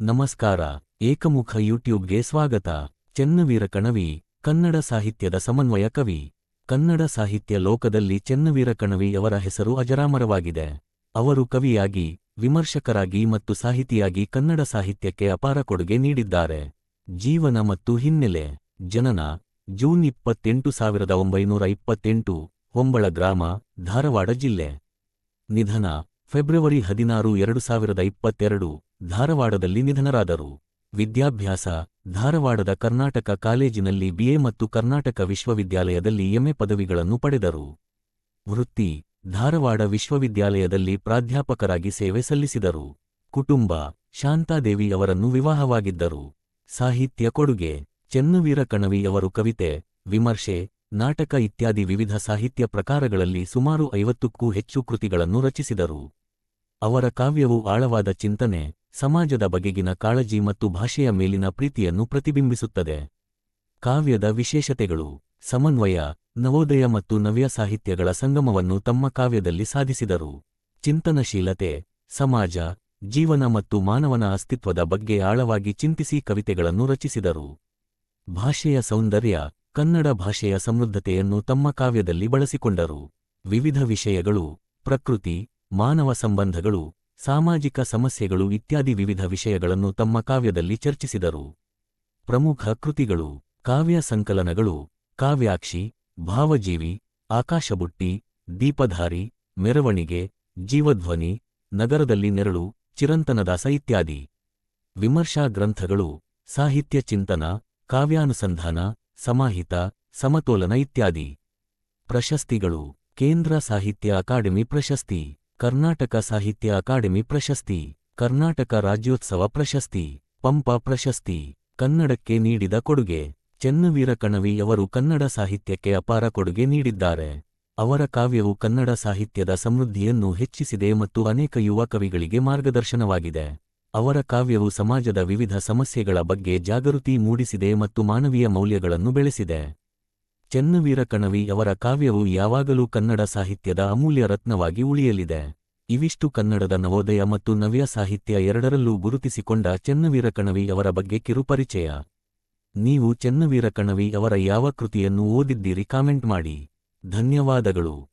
ನಮಸ್ಕಾರ, ಏಕಮುಖ ಯೂಟ್ಯೂಬ್ಗೆ ಸ್ವಾಗತ. ಚೆನ್ನವೀರ ಕಣವಿ, ಕನ್ನಡ ಸಾಹಿತ್ಯದ ಸಮನ್ವಯ ಕವಿ. ಕನ್ನಡ ಸಾಹಿತ್ಯ ಲೋಕದಲ್ಲಿ ಚೆನ್ನವೀರ ಕಣವಿ ಅವರ ಹೆಸರು ಅಜರಾಮರವಾಗಿದೆ. ಅವರು ಕವಿಯಾಗಿ, ವಿಮರ್ಶಕರಾಗಿ ಮತ್ತು ಸಾಹಿತಿಯಾಗಿ ಕನ್ನಡ ಸಾಹಿತ್ಯಕ್ಕೆ ಅಪಾರ ಕೊಡುಗೆ ನೀಡಿದ್ದಾರೆ. ಜೀವನ ಮತ್ತು ಹಿನ್ನೆಲೆ, ಜನನ, ಜೂನ್ ಇಪ್ಪತ್ತೆಂಟು ಸಾವಿರದ ಒಂಬೈನೂರ ಇಪ್ಪತ್ತೆಂಟು, ಹೊಂಬಳ ಗ್ರಾಮ, ಧಾರವಾಡ ಜಿಲ್ಲೆ. ನಿಧನ, ಫೆಬ್ರವರಿ ಹದಿನಾರು, ಎರಡು ಸಾವಿರದ ಇಪ್ಪತ್ತೆರಡು. ಧಾರವಾಡದಲ್ಲಿ ನಿಧನರಾದರು. ವಿದ್ಯಾಭ್ಯಾಸ, ಧಾರವಾಡದ ಕರ್ನಾಟಕ ಕಾಲೇಜಿನಲ್ಲಿ ಬಿಎ ಮತ್ತು ಕರ್ನಾಟಕ ವಿಶ್ವವಿದ್ಯಾಲಯದಲ್ಲಿ ಎಂಎ ಪದವಿಗಳನ್ನು ಪಡೆದರು. ವೃತ್ತಿ, ಧಾರವಾಡ ವಿಶ್ವವಿದ್ಯಾಲಯದಲ್ಲಿ ಪ್ರಾಧ್ಯಾಪಕರಾಗಿ ಸೇವೆ ಸಲ್ಲಿಸಿದರು. ಕುಟುಂಬ, ಶಾಂತಾದೇವಿ ಅವರನ್ನು ವಿವಾಹವಾಗಿದ್ದರು. ಸಾಹಿತ್ಯ ಕೊಡುಗೆ, ಚೆನ್ನವೀರ ಕಣವಿ ಅವರು ಕವಿತೆ, ವಿಮರ್ಶೆ, ನಾಟಕ ಇತ್ಯಾದಿ ವಿವಿಧ ಸಾಹಿತ್ಯ ಪ್ರಕಾರಗಳಲ್ಲಿ ಸುಮಾರು ಐವತ್ತಕ್ಕೂ ಹೆಚ್ಚು ಕೃತಿಗಳನ್ನು ರಚಿಸಿದರು. ಅವರ ಕಾವ್ಯವು ಆಳವಾದ ಚಿಂತನೆ ಸಮಾಜದ ಬಗೆಗಿನ ಕಾಳಜಿ ಮತ್ತು ಭಾಷೆಯ ಮೇಲಿನ ಪ್ರೀತಿಯನ್ನು ಪ್ರತಿಬಿಂಬಿಸುತ್ತದೆ. ಕಾವ್ಯದ ವಿಶೇಷತೆಗಳು, ಸಮನ್ವಯ, ನವೋದಯ ಮತ್ತು ನವ್ಯ ಸಾಹಿತ್ಯಗಳ ಸಂಗಮವನ್ನು ತಮ್ಮ ಕಾವ್ಯದಲ್ಲಿ ಸಾಧಿಸಿದರು. ಚಿಂತನಶೀಲತೆ, ಸಮಾಜ, ಜೀವನ ಮತ್ತು ಮಾನವನ ಅಸ್ತಿತ್ವದ ಬಗ್ಗೆ ಆಳವಾಗಿ ಚಿಂತಿಸಿ ಕವಿತೆಗಳನ್ನು ರಚಿಸಿದರು. ಭಾಷೆಯ ಸೌಂದರ್ಯ, ಕನ್ನಡ ಭಾಷೆಯ ಸಮೃದ್ಧತೆಯನ್ನು ತಮ್ಮ ಕಾವ್ಯದಲ್ಲಿ ಬಳಸಿಕೊಂಡರು. ವಿವಿಧ ವಿಷಯಗಳು, ಪ್ರಕೃತಿ, ಮಾನವ ಸಂಬಂಧಗಳು ಸಾಮಾಜಿಕ ಸಮಸ್ಯೆಗಳು ಇತ್ಯಾದಿ ವಿವಿಧ ವಿಷಯಗಳನ್ನು ತಮ್ಮ ಕಾವ್ಯದಲ್ಲಿ ಚರ್ಚಿಸಿದರು. ಪ್ರಮುಖ ಕೃತಿಗಳು, ಕಾವ್ಯ ಸಂಕಲನಗಳು, ಕಾವ್ಯಾಕ್ಷಿ, ಭಾವಜೀವಿ, ಆಕಾಶಬುಟ್ಟಿ, ದೀಪಧಾರಿ, ಮೆರವಣಿಗೆ, ಜೀವಧ್ವನಿ, ನಗರದಲ್ಲಿ ನೆರಳು, ಚಿರಂತನದಾಸ ಇತ್ಯಾದಿ. ವಿಮರ್ಶಾ ಗ್ರಂಥಗಳು, ಸಾಹಿತ್ಯ ಚಿಂತನ, ಕಾವ್ಯಾನುಸಂಧಾನ, ಸಮಾಹಿತ, ಸಮತೋಲನ ಇತ್ಯಾದಿ. ಪ್ರಶಸ್ತಿಗಳು, ಕೇಂದ್ರ ಸಾಹಿತ್ಯ ಅಕಾಡೆಮಿ ಪ್ರಶಸ್ತಿ. ಕರ್ನಾಟಕ ಸಾಹಿತ್ಯ ಅಕಾಡೆಮಿ ಪ್ರಶಸ್ತಿ, ಕರ್ನಾಟಕ ರಾಜ್ಯೋತ್ಸವ ಪ್ರಶಸ್ತಿ, ಪಂಪ ಪ್ರಶಸ್ತಿ, ಕನ್ನಡಕ್ಕೆ ನೀಡಿದ ಕೊಡುಗೆ, ಚೆನ್ನವೀರ ಕಣವಿ ಅವರು ಕನ್ನಡ ಸಾಹಿತ್ಯಕ್ಕೆ ಅಪಾರ ಕೊಡುಗೆ ನೀಡಿದ್ದಾರೆ. ಅವರ ಕಾವ್ಯವು ಕನ್ನಡ ಸಾಹಿತ್ಯದ ಸಮೃದ್ಧಿಯನ್ನು ಹೆಚ್ಚಿಸಿದೆ ಮತ್ತು ಅನೇಕ ಯುವ ಕವಿಗಳಿಗೆ ಮಾರ್ಗದರ್ಶನವಾಗಿದೆ. ಅವರ ಕಾವ್ಯವು ಸಮಾಜದ ವಿವಿಧ ಸಮಸ್ಯೆಗಳ ಬಗ್ಗೆ ಜಾಗೃತಿ ಮೂಡಿಸಿದೆ ಮತ್ತು ಮಾನವೀಯ ಮೌಲ್ಯಗಳನ್ನು ಬೆಳೆಸಿದೆ. ಚೆನ್ನವೀರ ಕಣವಿ ಅವರ ಕಾವ್ಯವು ಯಾವಾಗಲೂ ಕನ್ನಡ ಸಾಹಿತ್ಯದ ಅಮೂಲ್ಯ ರತ್ನವಾಗಿ ಉಳಿಯಲಿದೆ. ಇವಿಷ್ಟು ಕನ್ನಡದ ನವೋದಯ ಮತ್ತು ನವ್ಯ ಸಾಹಿತ್ಯ ಎರಡರಲ್ಲೂ ಗುರುತಿಸಿಕೊಂಡ ಚೆನ್ನವೀರ ಕಣವಿ ಅವರ ಬಗ್ಗೆ ಕಿರುಪರಿಚಯ. ನೀವು ಚೆನ್ನವೀರ ಕಣವಿ ಅವರ ಯಾವ ಕೃತಿಯನ್ನು ಓದಿದ್ದೀರಿ ಕಾಮೆಂಟ್ ಮಾಡಿ. ಧನ್ಯವಾದಗಳು.